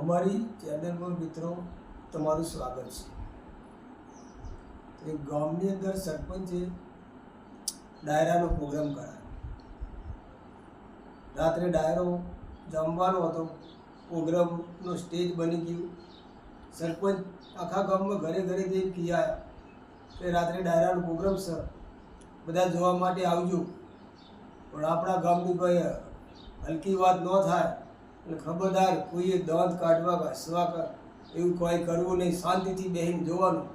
અમારી ચેનલમાં મિત્રો, તમારું સ્વાગત છે. એક ગામની અંદર સરપંચે ડાયરાનો પ્રોગ્રામ કરાયો. રાત્રે ડાયરો જમવાનો હતો, પ્રોગ્રામનો સ્ટેજ બની ગયું. સરપંચ આખા ગામમાં ઘરે ઘરે જઈને કિયા કે રાત્રે ડાયરાનો પ્રોગ્રામ છે, બધા જોવા માટે આવજો. પણ આપણા ગામની કોઈ હલકી વાત ન થાય. અને ખબરદાર કોઈએ દાંત કાઢવા કે હસવા કે એવું કોઈ કરવું નહીં. શાંતિથી બેસીને જોવાનું.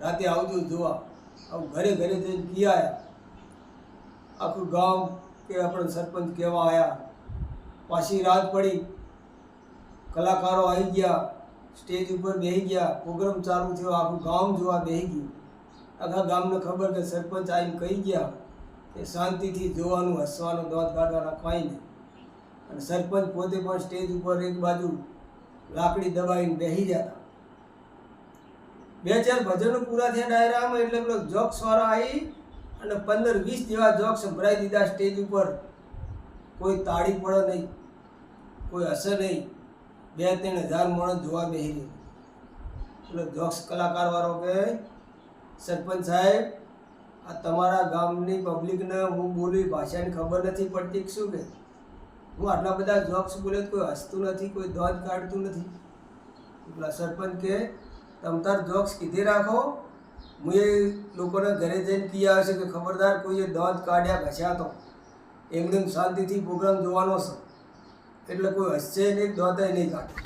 રાતે આવજો, જોવા. આવું ઘરે ઘરે જઈને કહી આવ્યા આખું ગામ કે આપણે સરપંચ કહેવા આવ્યા પાછી રાત પડી. કલાકારો આવી ગયા. સ્ટેજ ઉપર બેસી ગયા. પ્રોગ્રામ ચાલુ થયો. આખું ગામ જોવા બેસી ગયું. આખા ગામને ખબર કે સરપંચ આવીને કહી ગયા કે શાંતિથી જોવાનું, હસવાનું, દાંત કાઢવાના કાંઈ નહીં. અને સરપંચ પોતે પણ સ્ટેજ ઉપર એક બાજુ લાકડી દબાવીને બેસી ગયા બે ચાર ભજનો પૂરા થયા ડાયરામાં એટલે પેલો જોક્સ વાળા આવી અને પંદર વીસ જેવા જોક્સ સંભળાઈ દીધા સ્ટેજ ઉપર. કોઈ તાળી પડે નહીં, કોઈ અસર નહીં. બે ત્રણ હજાર માણસ જોવા બેસી રહી એટલે જોક્સ કલાકાર વાળો કે સરપંચ સાહેબ, આ તમારા ગામની પબ્લિકને હું બોલી ભાષાની ખબર નથી પડતી શું કે? હું આટલા બધા જોક્સ બોલે કોઈ હસતું નથી, કોઈ દોધ કાઢતું નથી. પેલા સરપંચ કે તમ તાર જોક્સ કીધી રાખો. હું એ લોકોને ઘરે જઈને કહી આવે છે કે ખબરદાર કોઈએ દોધ કાઢ્યા ઘસ્યા તો. એમને શાંતિથી પ્રોગ્રામ જોવાનો છે. એટલે કોઈ હસશે નહીં દોધે નહીં કાઢે.